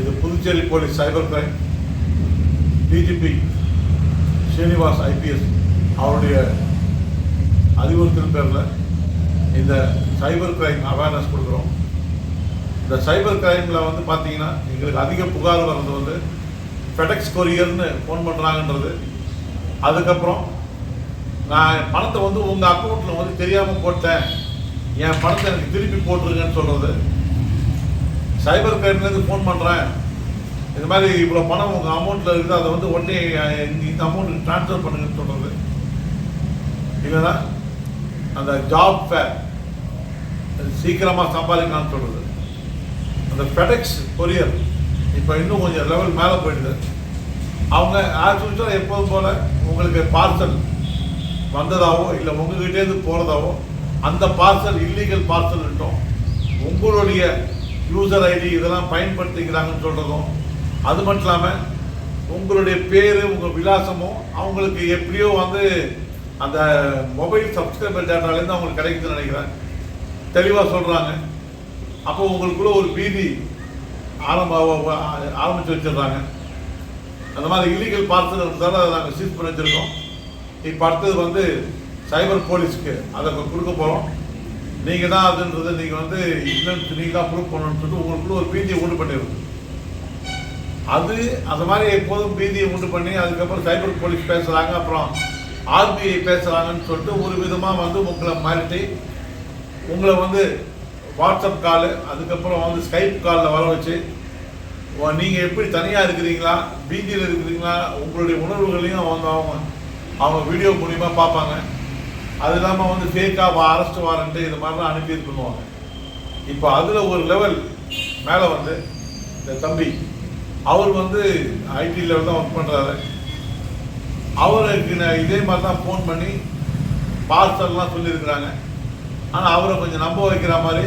இது Puducherry police cyber crime. DGP Srinivas IPS அவருடைய அறிவுறுத்தல் பேரில் இந்த சைபர் கிரைம் அவேர்னஸ் கொடுக்குறோம். இந்த சைபர் கிரைமில் வந்து பார்த்தீங்கன்னா எங்களுக்கு அதிக புகார் வர்றது வந்து ஃபெடெக்ஸ் கொரியர்னு ஃபோன் பண்ணுறாங்கன்றது அதுக்கப்புறம் நான் பணத்தை வந்து உங்கள் அக்கௌண்ட்டில் வந்து தெரியாமல் போட்டேன். என் பணத்தை எனக்கு திருப்பி போட்டுருங்கன்னு சொல்கிறது சைபர் கிரைம்லேருந்து ஃபோன் பண்ணுறேன். இது மாதிரி இவ்வளோ பணம் உங்கள் அமௌண்ட்டில் இருக்குது அதை வந்து உடனே இந்த அமௌண்ட்டுக்கு ட்ரான்ஸ்ஃபர் பண்ணுங்கன்னு சொல்கிறது இல்லைன்னா அந்த ஜாப் ஃபேர் சீக்கிரமாக சம்பாதிக்கலாம்னு சொல்கிறது அந்த ஃபெடெக்ஸ் கொரியர் இப்போ இன்னும் கொஞ்சம் லெவல் மேலே போயிடுது. அவங்க ஆஸ் யூஸ்வல் எப்போதும் போல் உங்களுக்கு பார்சல் வந்ததாவோ இல்லை உங்ககிட்டேருந்து போகிறதாவோ அந்த பார்சல் இல்லீகல் பார்சல் இருக்கும் உங்களுடைய யூசர் ஐடி இதெல்லாம் பயன்படுத்திக்கிறாங்கன்னு சொல்கிறதும் அது மட்டும் இல்லாமல் உங்களுடைய பேர் உங்கள் விலாசமும் அவங்களுக்கு எப்படியோ வந்து அந்த மொபைல் சப்ஸ்கிரைபர் டேட்டாலேருந்து அவங்களுக்கு கிடைக்குதுன்னு நினைக்கிறேன். தெளிவாக சொல்கிறாங்க அப்போ உங்களுக்குள்ள ஒரு பீதி ஆரம்ப ஆரம்பித்து வச்சிடுறாங்க. அந்த மாதிரி இல்லீகல் பார்சல் இருந்தாலும் அதை நாங்கள் சீஸ் பண்ணி வச்சுருக்கோம். இப்போ அடுத்தது வந்து சைபர் போலீஸ்க்கு அதை கொடுக்க போகிறோம் நீங்கள் தான் அதுன்றது நீங்கள் வந்து இல்லைன்னு நீங்கள் தான் ப்ரூவ் பண்ணணும்னு சொல்லிட்டு உங்களுக்குள்ள ஒரு பீதியை உண்டு பண்ணிருக்கு அது அந்த மாதிரி எப்போதும் பீதியை உண்டு பண்ணி அதுக்கப்புறம் சைபர் போலீஸ் பேசுகிறாங்க அப்புறம் ஆர்பிஐ பேசுகிறாங்கன்னு சொல்லிட்டு ஒரு விதமாக வந்து உங்களை மிரட்டி உங்களை வந்து வாட்ஸ்அப் காலு அதுக்கப்புறம் வந்து ஸ்கைப் காலில் வர வச்சு நீங்கள் நீங்க எப்படி தனியா இருக்கிறீங்களா பீதியில் இருக்கிறீங்களா உங்களுடைய உணர்வுகளையும் அவங்க அவங்க அவங்க வீடியோ மூலியமா பார்ப்பாங்க. அது இல்லாமல் வந்து ஃபேக்காக அரெஸ்ட் வாரண்ட்டு இது மாதிரிலாம் அனுப்பி இது பண்ணுவாங்க. இப்போ அதில் ஒரு லெவல் மேலே வந்து இந்த தம்பி அவர் வந்து ஐடி லெவல் தான் ஒர்க் பண்ணுறாரு அவருக்கு நான் இதே மாதிரி தான் ஃபோன் பண்ணி பார்சல்லாம் சொல்லியிருக்கிறாங்க. ஆனால் அவரை கொஞ்சம் நம்ப வைக்கிற மாதிரி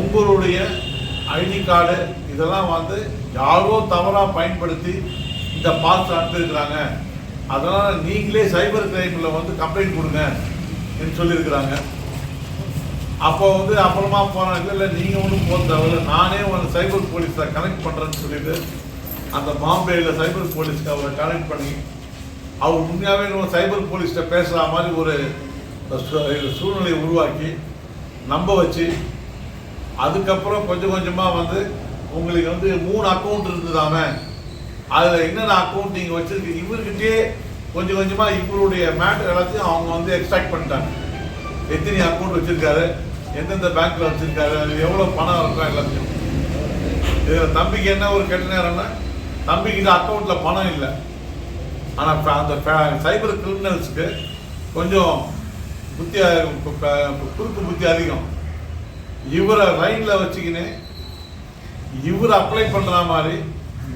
உங்களுடைய ஐடி கார்டு இதெல்லாம் வந்து யாரோ தவறாக பயன்படுத்தி இந்த பார்சல் அனுப்பியிருக்கிறாங்க. அதனால் நீங்களே சைபர் கிரைமில் வந்து கம்ப்ளைண்ட் கொடுங்க என்று சொல்லியிருக்கிறாங்க. அப்போ வந்து அப்புறமா போனாங்க இல்லை நீங்கள் ஒன்றும் போக தேவையில்ல. நானே ஒரு சைபர் போலீஸில் கனெக்ட் பண்ணுறேன்னு சொல்லிட்டு அந்த பாம்பேயில் சைபர் போலீஸ்க்கு அவரை கனெக்ட் பண்ணி அவர் உண்மையாகவே நம்ம சைபர் போலீஸ்கிட்ட பேசுகிற மாதிரி ஒரு சூழ்நிலையை உருவாக்கி நம்ப வச்சு அதுக்கப்புறம் கொஞ்சம் கொஞ்சமாக வந்து உங்களுக்கு வந்து மூணு அக்கௌண்ட் இருந்ததாமே அதில் என்னென்ன அக்கௌண்ட் நீங்கள் வச்சுருக்கு இவர்கிட்டயே கொஞ்சம் கொஞ்சமாக இவருடைய மேட்டர் எல்லாத்தையும் அவங்க வந்து எக்ஸ்ட்ராக்ட் பண்ணிட்டாங்க. எத்தனை அக்கௌண்ட் வச்சுருக்காரு எந்தெந்த பேங்க்கில் வச்சுருக்காரு அது எவ்வளோ பணம் இருக்கும் எல்லாத்தையும். இதில் தம்பிக்கு என்ன ஒரு கெட்ட நேரம்னா தம்பிக்கிட்ட அக்கௌண்ட்டில் பணம் இல்லை. ஆனால் அந்த சைபர் கிரிமினல்ஸுக்கு கொஞ்சம் புத்தி குறுக்கு புத்தி அதிகம். இவரை லைனில் வச்சுக்கின்னு இவர் அப்ளை பண்ணுற மாதிரி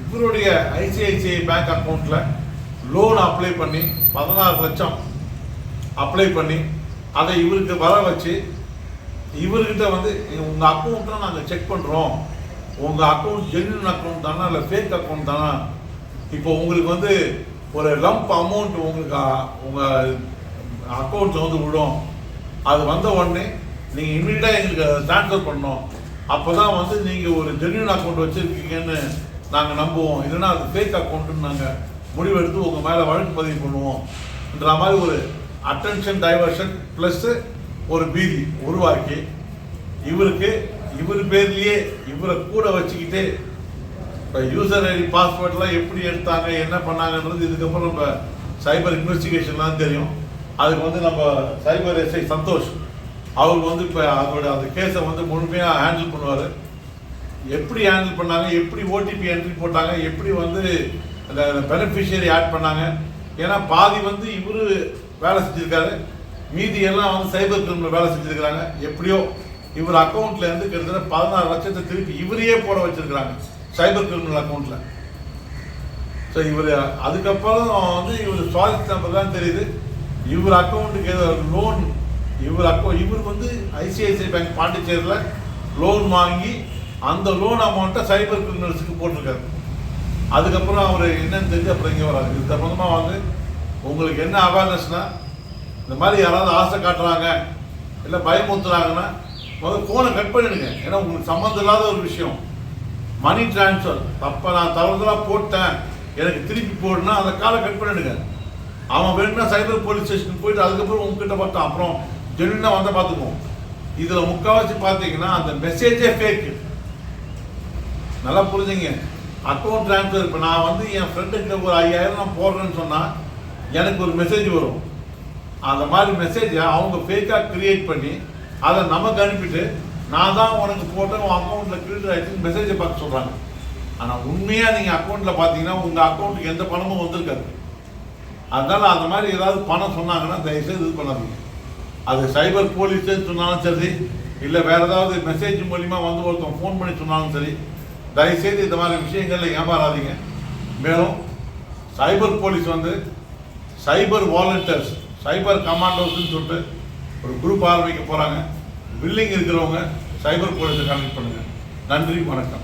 இவருடைய ஐசிஐசிஐ பேங்க் அக்கௌண்ட்டில் லோன் அப்ளை பண்ணி பதினாறு லட்சம் அப்ளை பண்ணி அதை இவருக்கு வர வச்சு இவர்கிட்ட வந்து உங்கள் அக்கௌண்ட்டில் நாங்கள் செக் பண்ணுறோம் உங்கள் அக்கௌண்ட் ஜென்யூன் அக்கௌண்ட் தானா இல்லை ஃபேக் அக்கௌண்ட் தானா? இப்போ உங்களுக்கு வந்து ஒரு லம்ப் அமௌண்ட் உங்களுக்கு உங்கள் அக்கௌண்ட்டில் வந்து விடும். அது வந்த உடனே நீங்கள் இம்மீடியட்டாக எங்களுக்கு ட்ரான்ஸ்ஃபர் பண்ணணும். அப்போ தான் வந்து நீங்கள் ஒரு ஜென்யூன் அக்கௌண்ட் வச்சுருக்கீங்கன்னு நாங்கள் நம்புவோம். இல்லைன்னா அது ஃபேக் அக்கௌண்ட்டுன்னு நாங்கள் முடிவெடுத்து உங்கள் மேலே வழக்கு பதிவு பண்ணுவோம்ன்ற மாதிரி ஒரு அட்டென்ஷன் டைவர்ஷன் ப்ளஸ்ஸு ஒரு பீதி உருவாக்கி இவருக்கு இவர் பேர்லேயே இவரை கூட வச்சுக்கிட்டே இப்போ யூசர் ஐடி பாஸ்வேர்ட்லாம் எப்படி எடுத்தாங்க என்ன பண்ணாங்கன்றது இதுக்கப்புறம் நம்ம சைபர் இன்வெஸ்டிகேஷன்லாம் தெரியும். அதுக்கு வந்து நம்ம சைபர் எஸ்ஐ சந்தோஷ். அவர் வந்து இப்போ அதோட அந்த கேஸை வந்து முழுமையாக ஹேண்டில் பண்ணுவார். எப்படி ஹேண்டில் பண்ணாங்க எப்படி ஓடிபி என்ட்ரி போட்டாங்க எப்படி வந்து அந்த பெனிஃபிஷியரி ஆட் பண்ணாங்க. ஏன்னா பாதி வந்து இவர் வேலை செஞ்சிருக்காரு. மீதி எல்லாம் வந்து சைபர் கிரிமினல் வேலை செஞ்சிருக்கிறாங்க. எப்படியோ இவர் அக்கௌண்ட்லேருந்து கிட்டத்தட்ட பதினாறு லட்சத்தை திருப்பி இவரையே போட வச்சுருக்கிறாங்க சைபர் கிரிமினல் அக்கௌண்ட்டில் ஸோ இவர் அதுக்கப்புறம் வந்து இவர் சுவாதி நம்பர் தான் தெரியுது. இவர் அக்கௌண்ட்டுக்கு ஏதோ லோன் இவர் அக்கௌண்ட் இவர் வந்து ஐசிஐசிஐ பேங்க் பாண்டிச்சேரியில் லோன் வாங்கி அந்த லோன் அமௌண்ட்டை சைபர் கிரிமினல்ஸுக்கு போட்டிருக்காரு. அதுக்கப்புறம் அவர் என்னன்னு தெரிஞ்சு அப்புறம் இங்கே வராது இது சம்மந்தமாக வந்து உங்களுக்கு என்ன அவேர்னஸ்னால் இந்த மாதிரி யாராவது ஆசை காட்டுறாங்க இல்லை பயமுறுத்துறாங்கன்னா முதல்ல ஃபோனை கட் பண்ணிடுங்க. ஏன்னா உங்களுக்கு சம்மந்தம் இல்லாத ஒரு விஷயம். மணி டிரான்ஸ்ஃபர் அப்போ நான் தவறுதலாக போட்டேன். எனக்கு திருப்பி போடுனா அந்த காலை கட் பண்ணிடுங்க. அவன் வேணும்னா சைபர் போலீஸ் ஸ்டேஷனுக்கு போயிட்டு அதுக்கப்புறம் உங்ககிட்ட பார்த்தான் அப்புறம் ஜென்யூனாக வந்தால் பார்த்துக்குவோம். இதில் முக்கால்வாசி பார்த்தீங்கன்னா அந்த மெசேஜே ஃபேக்கு நல்லா புரிஞ்சுங்க. அக்கௌண்ட் ட்ரான்ஸ்ஃபர் இப்போ நான் வந்து என் ஃப்ரெண்டுக்கிட்ட ஒரு ஐயாயிரம் நான் போடுறேன்னு சொன்னால் எனக்கு ஒரு மெசேஜ் வரும். அந்த மாதிரி மெசேஜை அவங்க ஃபேக்காக கிரியேட் பண்ணி அதை நமக்கு அனுப்பிட்டு நான் தான் உனக்கு போட்டேன் உன் அக்கௌண்ட்டில் கிரெடிட் ஆகிடுச்சு மெசேஜை பார்க்க சொல்கிறாங்க ஆனால் உண்மையாக நீங்கள் அக்கௌண்ட்டில் பார்த்தீங்கன்னா உங்கள் அக்கௌண்ட்டுக்கு எந்த பணமும் வந்திருக்காது. அதனால் அந்த மாதிரி ஏதாவது பணம் சொன்னாங்கன்னா தயவுசெய்து இது பண்ணாதீங்க. அது சைபர் போலீஸ்ன்னு சொன்னாலும் சரி இல்லை வேறு ஏதாவது மெசேஜ் மூலிமா வந்து ஒருத்தன் ஃபோன் பண்ணி சொன்னாலும் சரி தயவுசெய்து இந்த மாதிரி விஷயங்களில் ஏமாறாதீங்க. மேலும் சைபர் போலீஸ் வந்து சைபர் வாலண்டியர்ஸ் சைபர் கமாண்டோஸ்னு சொல்லிட்டு ஒரு குரூப் ஆரம்பிக்க போகிறாங்க பில்லிங் இருக்கிறவங்க சைபர் போலீஸை கனெக்ட் பண்ணுங்கள் நன்றி வணக்கம்.